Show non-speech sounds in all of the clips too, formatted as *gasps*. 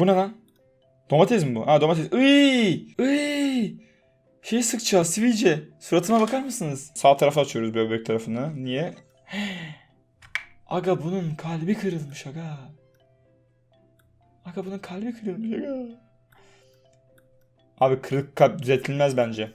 Bu ne lan? Domates mi bu? Ha domates. Iy! Iy! Şey sıkacağız sivilce. Suratıma bakar mısınız? Sağ tarafa açıyoruz böbrek tarafını. Niye? *gasps* Aga bunun kalbi kırılmış aga. Aga bunun kalbi kırılmış aga. Abi kırık kalp düzeltilmez bence.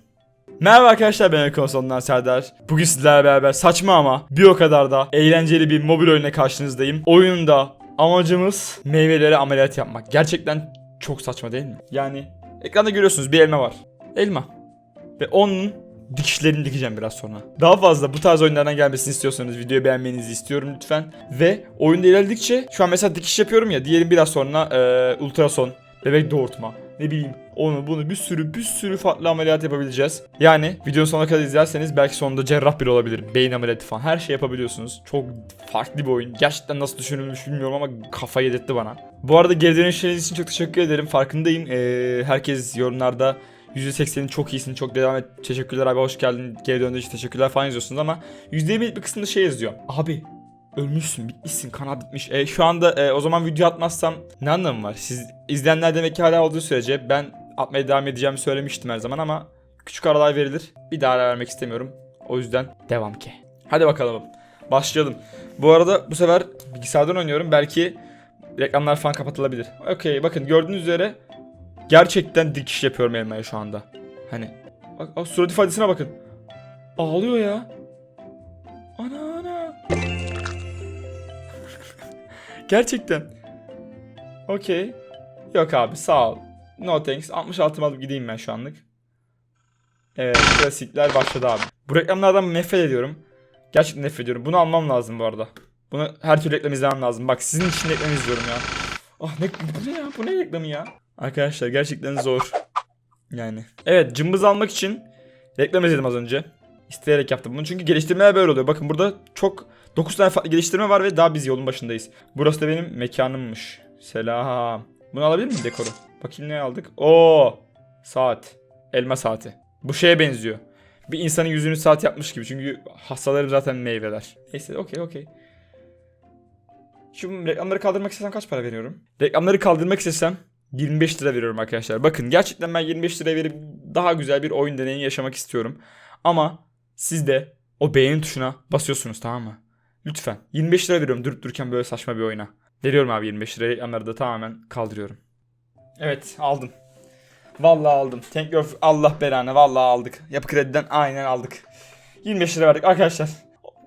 Merhaba arkadaşlar ben Konsolundan Serdar. Bugün sizlerle beraber saçma ama bir o kadar da eğlenceli bir mobil oyuna karşınızdayım. Oyunda amacımız meyvelere ameliyat yapmak. Gerçekten çok saçma değil mi? Yani ekranda görüyorsunuz bir elma var. Elma. Ve onun dikişlerini dikeceğim biraz sonra. Daha fazla bu tarz oyunlardan gelmesini istiyorsanız videoyu beğenmenizi istiyorum lütfen. Ve oyunda ilerledikçe şu an mesela dikiş yapıyorum ya diyelim biraz sonra e, ultrason, bebek doğurtma ne bileyim onu bunu bir sürü bir sürü farklı ameliyat yapabileceğiz. Yani videonun sonuna kadar izlerseniz belki sonunda cerrah biri olabilir. Beyin ameliyatı falan her şey yapabiliyorsunuz. Çok farklı bir oyun. Gerçekten nasıl düşünülmüş bilmiyorum ama kafayı yedirtti bana. Bu arada geri dönüşleriniz için çok teşekkür ederim. Farkındayım. Ee, herkes yorumlarda %80'in çok iyisin, çok devam et. Teşekkürler abi hoş geldin. Geri döndüğün için teşekkürler falan yazıyorsunuz ama %20 bir kısmında şey yazıyor. Abi ölmüşsün, bitmişsin, kanal bitmiş. E, şu anda e, o zaman video atmazsam ne anlamı var? Siz izleyenler demek ki hala olduğu sürece ben atmaya devam edeceğimi söylemiştim her zaman ama küçük aralar verilir. Bir daha ara vermek istemiyorum. O yüzden devam ki. Hadi bakalım. Başlayalım. Bu arada bu sefer bilgisayardan oynuyorum. Belki reklamlar falan kapatılabilir. Okey bakın gördüğünüz üzere gerçekten dikiş yapıyorum elmaya şu anda. Hani bak, bak surat ifadesine bakın. Ağlıyor ya. Ana ana. *laughs* Gerçekten. Okey. Yok abi sağ ol. No thanks. 66 alıp gideyim ben şu anlık. Evet klasikler başladı abi. Bu reklamlardan nefret ediyorum. Gerçekten nefret ediyorum. Bunu almam lazım bu arada. Bunu her türlü reklam izlemem lazım. Bak sizin için reklam izliyorum ya. Ah ne, bu ne ya? Bu ne reklamı ya? Arkadaşlar gerçekten zor. Yani. Evet cımbız almak için reklam izledim az önce. İsteyerek yaptım bunu çünkü geliştirmeler böyle oluyor. Bakın burada çok 9 tane farklı geliştirme var ve daha biz yolun başındayız. Burası da benim mekanımmış. Selam. Bunu alabilir miyim dekoru? Bakayım ne aldık? Oo! Saat. Elma saati. Bu şeye benziyor. Bir insanın yüzünü saat yapmış gibi. Çünkü hastalarım zaten meyveler. Neyse okey okey. Şu reklamları kaldırmak istesem kaç para veriyorum? Reklamları kaldırmak istesem 25 lira veriyorum arkadaşlar. Bakın gerçekten ben 25 lira verip daha güzel bir oyun deneyimi yaşamak istiyorum. Ama siz de o beğeni tuşuna basıyorsunuz tamam mı? Lütfen. 25 lira veriyorum durup dururken böyle saçma bir oyuna. Veriyorum abi 25 lirayı. Reklamları da tamamen kaldırıyorum. Evet aldım. Vallahi aldım. Thank you. Allah belanı. Vallahi aldık. Yapı krediden aynen aldık. 25 lira verdik arkadaşlar.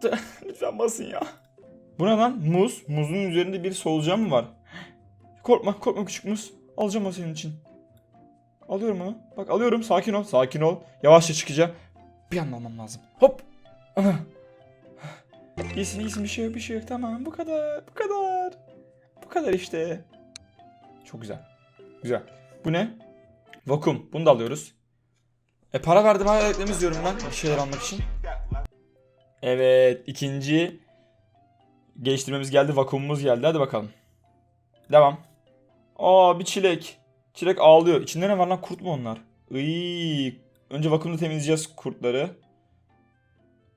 *laughs* Lütfen basın ya. Bu ne lan? Muz. Muzun üzerinde bir solucan mı var? Korkma, korkma küçük muz. Alacağım o senin için. Alıyorum onu. Bak alıyorum. Sakin ol. Sakin ol. Yavaşça çıkacağım. Bir anda almam lazım. Hop. *laughs* İyisin iyisin bir şey yok bir şey yok. Tamam bu kadar. Bu kadar. Bu kadar işte. Çok güzel. Güzel. Bu ne? Vakum. Bunu da alıyoruz. E para verdim hala reklam izliyorum ben bir şeyler almak için. Evet ikinci geliştirmemiz geldi. Vakumumuz geldi. Hadi bakalım. Devam. Aa bir çilek. Çilek ağlıyor. İçinde ne var lan? Kurt mu onlar? Iy. Önce vakumda temizleyeceğiz kurtları.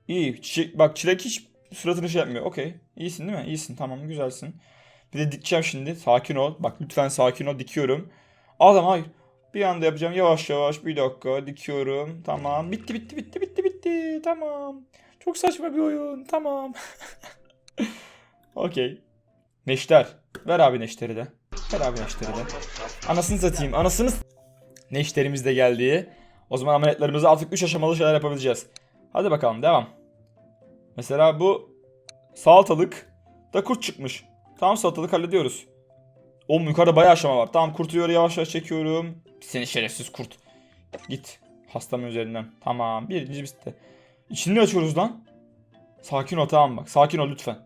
İyi. Çilek, bak çilek hiç suratını şey yapmıyor. Okey. İyisin değil mi? İyisin. Tamam güzelsin. Bir de dikeceğim şimdi. Sakin ol. Bak lütfen sakin ol. Dikiyorum. Adam hayır. Bir anda yapacağım. Yavaş yavaş. Bir dakika. Dikiyorum. Tamam. Bitti bitti bitti bitti bitti. Tamam. Çok saçma bir oyun. Tamam. *laughs* Okey. Neşter. Ver abi neşteri de. Ver abi neşteri de. Anasını satayım. Anasını Neşterimiz de geldi. O zaman ameliyatlarımızı artık 3 aşamalı şeyler yapabileceğiz. Hadi bakalım devam. Mesela bu salatalık da kurt çıkmış. Tamam salatalık hallediyoruz. Oğlum yukarıda bayağı aşama var. Tamam kurtu böyle yavaş yavaş çekiyorum. Seni şerefsiz kurt. Git. Hastamın üzerinden. Tamam. Birinci bitti. İçini açıyoruz lan? Sakin ol tamam bak. Sakin ol lütfen.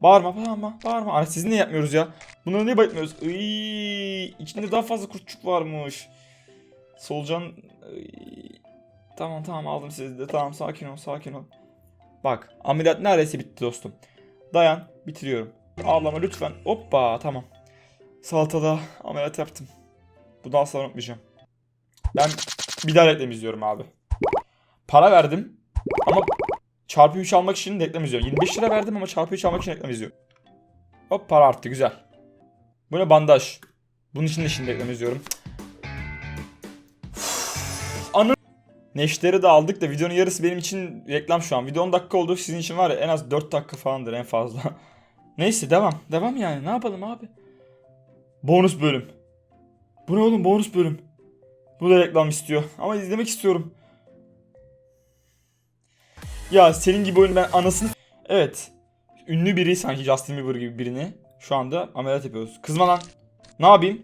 Bağırma bağırma bağırma. Ara siz niye yapmıyoruz ya? Bunları niye bayıtmıyoruz? Iy, içinde daha fazla kurtçuk varmış. Solucan... Tamam tamam aldım sizi de. Tamam sakin ol sakin ol. Bak ameliyat neredeyse bitti dostum. Dayan bitiriyorum. Ağlama lütfen. Hoppa tamam. Salatada ameliyat yaptım. Bundan sonra unutmayacağım. Ben bir daha reklam izliyorum abi. Para verdim ama çarpı 3 almak için reklam izliyorum. 25 lira verdim ama çarpı 3 almak için reklam izliyorum. Hop para arttı güzel. Bu ne bandaj. Bunun için de şimdi reklam izliyorum. Anı Neşteri de aldık da videonun yarısı benim için reklam şu an. Video 10 dakika oldu. Sizin için var ya en az 4 dakika falandır en fazla. *laughs* Neyse devam. Devam yani. Ne yapalım abi? Bonus bölüm. Bu ne oğlum bonus bölüm. Bu da reklam istiyor. Ama izlemek istiyorum. Ya senin gibi oyunu ben anasını... Evet. Ünlü biri sanki Justin Bieber gibi birini. Şu anda ameliyat yapıyoruz. Kızma lan. Ne yapayım?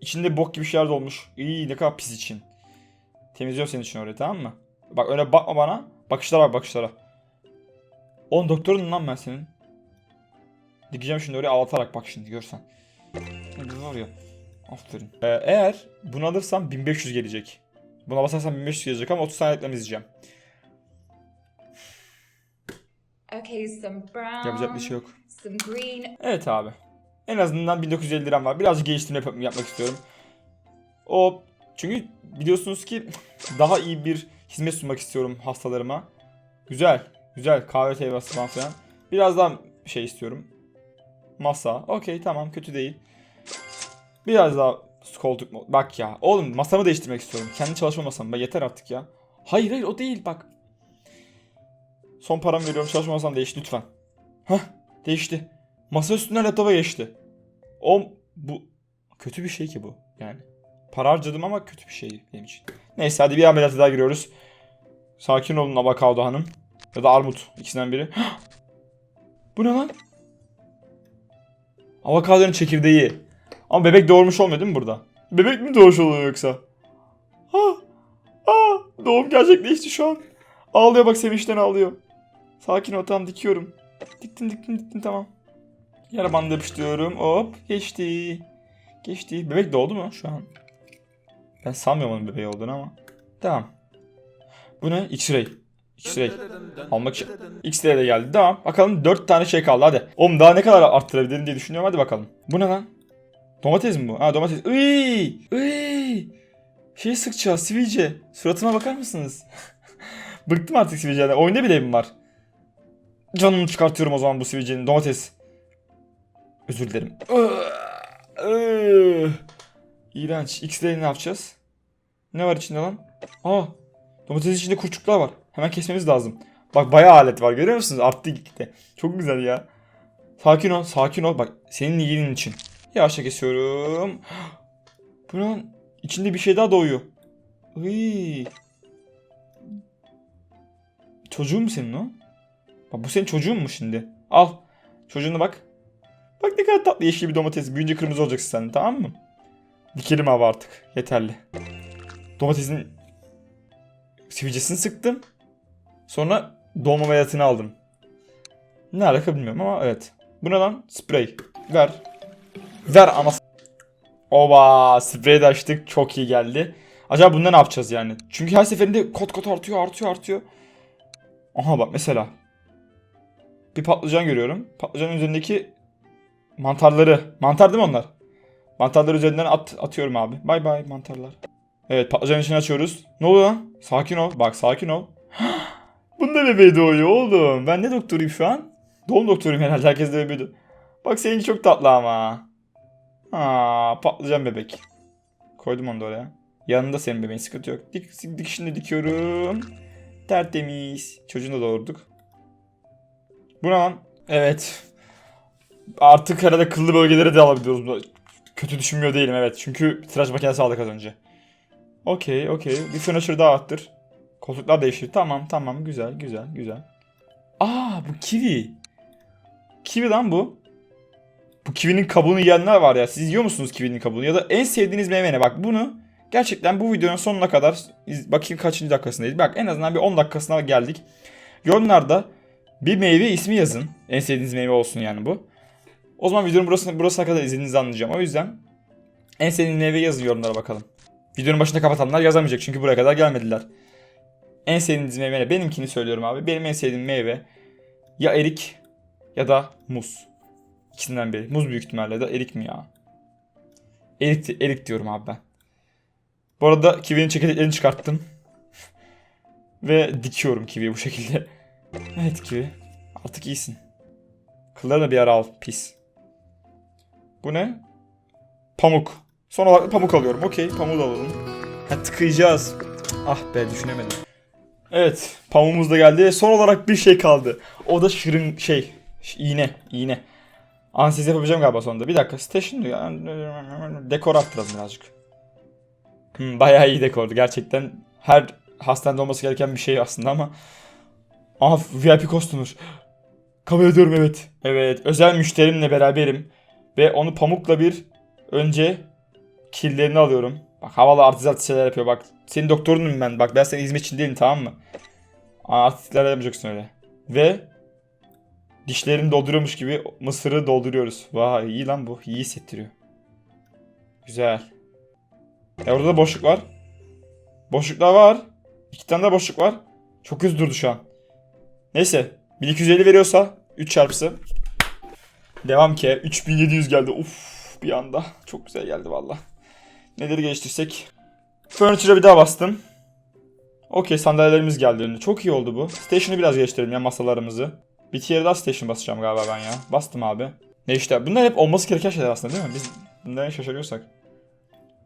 İçinde bok gibi şeyler dolmuş. İyi ne kadar pis için. Temizliyorum senin için orayı tamam mı? Bak öyle bakma bana. Bakışlara bak bakışlara. Oğlum doktorun lan ben senin. Dikeceğim şimdi oraya avatarak bak şimdi görsen. Ne var ya. Aferin. Ee, eğer bunu alırsam 1500 gelecek. Buna basarsam 1500 gelecek ama 30 tane reklam izleyeceğim. Okay, some brown. Yapacak bir şey yok. Some green. Evet abi. En azından 1950 liram var. Birazcık geliştirme yap- yapmak istiyorum. O çünkü biliyorsunuz ki *laughs* daha iyi bir hizmet sunmak istiyorum hastalarıma. Güzel. Güzel. Kahve teybası falan filan. Biraz daha şey istiyorum. Masa. Okey tamam kötü değil. Biraz daha koltuk mu? Bak ya. Oğlum masamı değiştirmek istiyorum. Kendi çalışma masam. Bak yeter artık ya. Hayır hayır o değil bak. Son paramı veriyorum. Çalışma masam değiş lütfen. Hah değişti. Masa üstünden laptopa geçti. O bu kötü bir şey ki bu yani. Para harcadım ama kötü bir şey benim için. Neyse hadi bir ameliyata daha giriyoruz. Sakin olun avokado hanım. Ya da armut ikisinden biri. bu ne lan? Avokadonun çekirdeği. Ama bebek doğurmuş olmuyor değil mi burada? Bebek mi doğmuş oluyor yoksa? Ha, ha, doğum gerçekleşti şu an. Ağlıyor bak sevinçten ağlıyor. Sakin ol tamam dikiyorum. Diktim diktim diktim tamam. Yara bandı yapıştırıyorum. Hop geçti. Geçti. Bebek doğdu mu şu an? Ben sanmıyorum onun bebeği olduğunu ama. Tamam. Bu ne? X-ray. X-ray. Almak için. X-ray de geldi. Tamam. Bakalım 4 tane şey kaldı hadi. Oğlum daha ne kadar arttırabilirim diye düşünüyorum. Hadi bakalım. Bu ne lan? Domates mi bu? Ha domates. Iy! Iy! Şey sıkacağız sivilce. Suratıma bakar mısınız? *laughs* Bıktım artık sivilceden. Oyunda bile mi var? Canını çıkartıyorum o zaman bu sivilcenin. Domates. Özür dilerim. İğrenç. X'leri ne yapacağız? Ne var içinde lan? Aa. Domatesin içinde kurçuklar var. Hemen kesmemiz lazım. Bak bayağı alet var görüyor musunuz? Arttı gitti. Çok güzel ya. Sakin ol, sakin ol. Bak senin iyiliğin için. Yavaşça kesiyorum. Bu ne lan? İçinde bir şey daha doğuyor. Iy. Çocuğun mu senin o? Bak bu senin çocuğun mu şimdi? Al. Çocuğuna bak. Bak ne kadar tatlı yeşil bir domates. Büyünce kırmızı olacaksın sen tamam mı? Dikelim abi artık. Yeterli. Domatesin sivilcesini sıktım. Sonra dolma ameliyatını aldım. Ne alaka bilmiyorum ama evet. Bu ne lan? Sprey. Ver. Ver anas. Oba sprey de açtık. Çok iyi geldi. Acaba bunda ne yapacağız yani? Çünkü her seferinde kot kot artıyor artıyor artıyor. Aha bak mesela. Bir patlıcan görüyorum. Patlıcanın üzerindeki mantarları. Mantar değil mi onlar? Mantarları üzerinden at, atıyorum abi. Bay bay mantarlar. Evet patlıcanın içini açıyoruz. Ne oluyor lan? Sakin ol. Bak sakin ol. Bunda bebeği doğuyor oğlum. Ben ne doktoruyum şu an? Doğum doktoruyum herhalde. Herkes de bebeği Bak seninki çok tatlı ama. Ha, patlıcan bebek. Koydum onu da oraya. Yanında senin bebeğin sıkıntı yok. Dik, dikişini dikiyorum. Tertemiz. Çocuğunu da doğurduk. Bu ne lan? Evet. Artık herhalde kıllı bölgeleri de alabiliyoruz. Kötü düşünmüyor değilim evet. Çünkü tıraş makinesi aldık az önce. Okey okey. Bir furniture daha arttır. Koltuklar değişti. Tamam tamam güzel güzel güzel. Aa bu kivi. Kivi lan bu. Bu kivinin kabuğunu yiyenler var ya. Siz yiyor musunuz kivinin kabuğunu? Ya da en sevdiğiniz meyve ne? Bak bunu gerçekten bu videonun sonuna kadar bakayım kaçıncı dakikasındayız. Bak en azından bir 10 dakikasına geldik. Yorumlarda bir meyve ismi yazın. En sevdiğiniz meyve olsun yani bu. O zaman videonun burasına, burasına kadar izlediğinizi anlayacağım. O yüzden en sevdiğiniz meyve yazın yorumlara bakalım. Videonun başında kapatanlar yazamayacak çünkü buraya kadar gelmediler. En sevdiğiniz meyve ne? Benimkini söylüyorum abi. Benim en sevdiğim meyve ya erik ya da muz. İkisinden biri. Muz büyük ihtimalle de erik mi ya? Erik, erik diyorum abi ben. Bu arada kivinin çekirdeklerini çıkarttım. *laughs* Ve dikiyorum kiviyi bu şekilde. *laughs* Evet kivi. Artık iyisin. Kıllarını bir ara al. Pis. Bu ne? Pamuk. Son olarak pamuk alıyorum. Okey pamuğu da alalım. Ha tıkayacağız. Ah be düşünemedim. Evet pamuğumuz da geldi. Son olarak bir şey kaldı. O da şırın şey. iğne. iğne. Ansiz yapabileceğim galiba sonunda. Bir dakika. Station diyor. Dekor arttıralım birazcık. Hmm, bayağı iyi dekordu. Gerçekten her hastanede olması gereken bir şey aslında ama. Aha VIP kostümür. Kabul ediyorum evet. Evet özel müşterimle beraberim. Ve onu pamukla bir önce killerini alıyorum. Bak havalı artist şeyler yapıyor bak. Senin doktorunum ben. Bak ben senin hizmetçin değilim tamam mı? Artistler yapmayacaksın öyle. Ve dişlerini dolduruyormuş gibi mısırı dolduruyoruz. Vay iyi lan bu. İyi hissettiriyor. Güzel. E orada da boşluk var. Boşluklar var. İki tane de boşluk var. Çok hızlı durdu şu an. Neyse. 1250 veriyorsa 3 çarpısı. Devam ki. 3700 geldi. Uf bir anda. Çok güzel geldi valla. Neleri geliştirsek. Furniture'a bir daha bastım. Okey sandalyelerimiz geldi önüne. Çok iyi oldu bu. Station'ı biraz geliştirelim ya masalarımızı. Bir tier daha station basacağım galiba ben ya. Bastım abi. Ne işte bunlar hep olması gereken şeyler aslında değil mi? Biz bundan şaşırıyorsak.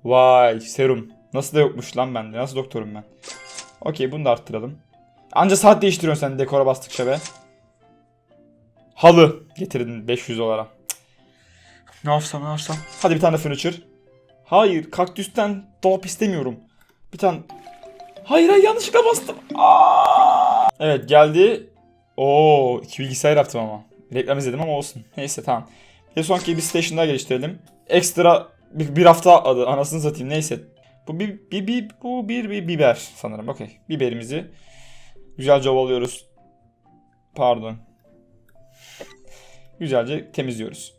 Vay serum. Nasıl da yokmuş lan bende. Nasıl doktorum ben. Okey bunu da arttıralım. Anca saat değiştiriyorsun sen dekora bastıkça be. Halı getirdin 500 dolara. Ne yapsam ne yapsam. Hadi bir tane furniture. Hayır kaktüsten dolap istemiyorum. Bir tane... Hayır hayır yanlışlıkla bastım. Aa! Evet geldi. Oo iki bilgisayar yaptım ama. Reklam izledim ama olsun. Neyse tamam. Bir sonraki bir station daha geliştirelim. Ekstra bir, bir hafta adı anasını satayım neyse. Bu bir, bir, bir, bu bir, bir biber sanırım. Okey. Biberimizi güzelce ovalıyoruz. Pardon. Güzelce temizliyoruz.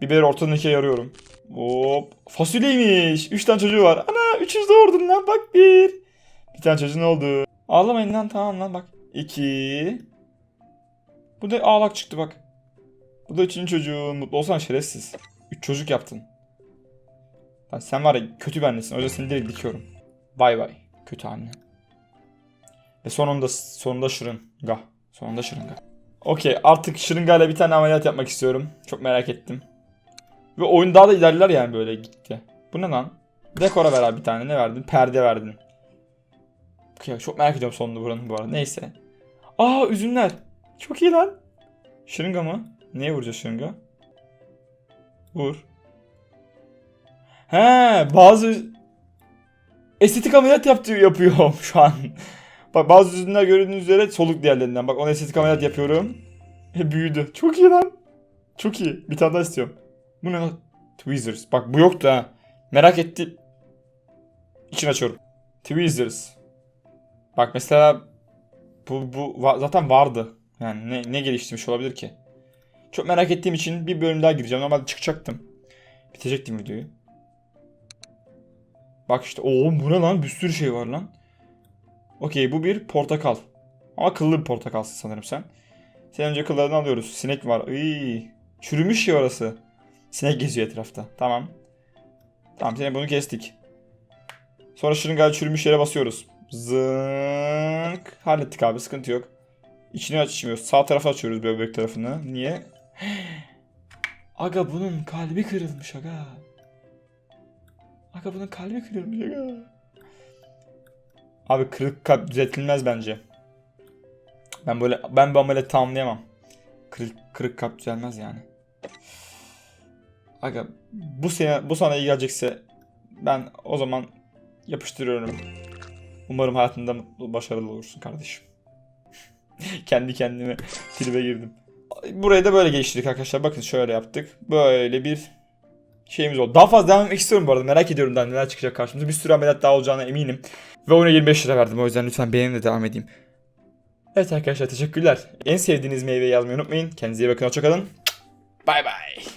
Biberi ortadan ikiye yarıyorum. Hop. Fasulyeymiş. Üç tane çocuğu var. Ana 300 doğurdun lan bak bir. Bir tane çocuğun oldu. Ağlamayın lan tamam lan bak. İki. Bu da ağlak çıktı bak. Bu da üçüncü çocuğun. Mutlu olsan şerefsiz. Üç çocuk yaptın. Lan sen var ya kötü bir annesin. O yüzden seni direkt dikiyorum. Bay bay. Kötü anne. Ve sonunda sonunda şırınga. Sonunda şırınga. Okey artık şırıngayla bir tane ameliyat yapmak istiyorum. Çok merak ettim. Ve oyun daha da ilerler yani böyle gitti. Bu ne lan? Dekora ver abi bir tane. Ne verdin? Perde verdin. Çok merak ediyorum sonunu buranın bu arada. Neyse. Aa üzümler. Çok iyi lan. Şırınga mı? Neye vuracağız şırınga? Vur. He bazı estetik ameliyat yaptı, yapıyorum *laughs* şu an. Bak bazı üzümler gördüğünüz üzere soluk diğerlerinden. Bak ona estetik ameliyat yapıyorum. E büyüdü. Çok iyi lan. Çok iyi. Bir tane daha istiyorum. Bu ne? Tweezers. Bak bu yoktu ha. Merak etti. İçini açıyorum. Tweezers. Bak mesela bu, bu va- zaten vardı. Yani ne, ne geliştirmiş olabilir ki? Çok merak ettiğim için bir bölüm daha gireceğim. Normalde çıkacaktım. Bitecektim videoyu. Bak işte oğlum bu ne lan? Bir sürü şey var lan. Okey bu bir portakal. Ama kıllı bir portakalsın sanırım sen. Sen önce kıllarını alıyoruz. Sinek var. Iy. Çürümüş ya orası. Sinek geziyor etrafta. Tamam. Tamam seni bunu kestik. Sonra şırıngayla çürümüş yere basıyoruz. Zınk. Hallettik abi sıkıntı yok. İçini açmıyoruz. Sağ tarafa açıyoruz böbrek tarafını. Niye? *gasps* Aga bunun kalbi kırılmış aga. Aga bunun kalbi kırılmış aga. Abi kırık kalp düzeltilmez bence. Ben böyle ben bu ameliyatı tamamlayamam. Kırık, kırık kalp düzelmez yani. Aga bu sene bu sana iyi gelecekse ben o zaman yapıştırıyorum. Umarım hayatında başarılı olursun kardeşim. *laughs* Kendi kendime tribe girdim. Burayı da böyle geliştirdik arkadaşlar. Bakın şöyle yaptık. Böyle bir şeyimiz oldu. Daha fazla devam etmek istiyorum bu arada. Merak ediyorum daha neler çıkacak karşımıza. Bir sürü ameliyat daha olacağına eminim. Ve oyuna 25 lira verdim. O yüzden lütfen benimle devam edeyim. Evet arkadaşlar teşekkürler. En sevdiğiniz meyveyi yazmayı unutmayın. Kendinize iyi bakın. Hoşçakalın. Bay bay.